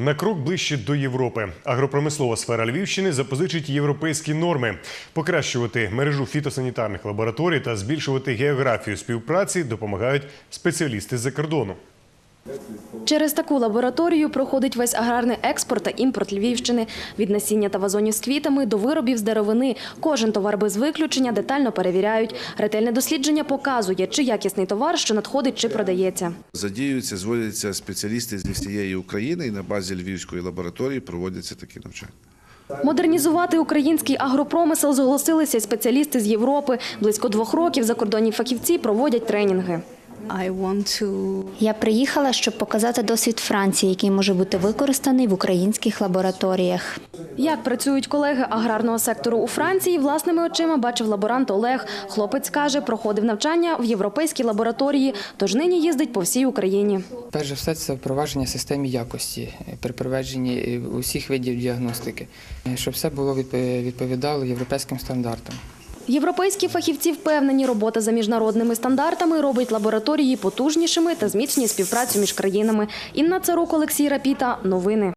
На крок ближче до Європи. Агропромислова сфера Львівщини запозичить європейські норми. Покращувати мережу фітосанітарних лабораторій та збільшувати географію співпраці допомагають спеціалісти з-за кордону. Через таку лабораторію проходить весь аграрний експорт та імпорт Львівщини. Від насіння та вазонів з квітами до виробів з деревини. Кожен товар без виключення детально перевіряють. Ретельне дослідження показує, чи якісний товар, що надходить, чи продається. Задіюються, зводяться спеціалісти зі всієї України і на базі Львівської лабораторії проводяться такі навчання. Модернізувати український агропромисел зголосилися й спеціалісти з Європи. Близько двох років закордонні фахівці проводять тренінги. Я приїхала, щоб показати досвід Франції, який може бути використаний в українських лабораторіях. Як працюють колеги аграрного сектору у Франції, власними очима бачив лаборант Олег. Хлопець каже, проходив навчання в європейській лабораторії, тож нині їздить по всій Україні. Перш за все, це впровадження системи якості при проведенні е, усіх видів діагностики, е, щоб все було відпо- відповідало європейським стандартам. Європейські фахівці впевнені, робота за міжнародними стандартами робить лабораторії потужнішими та зміцнює співпрацю між країнами. Інна Царук, Олексій Рапіта. Новини.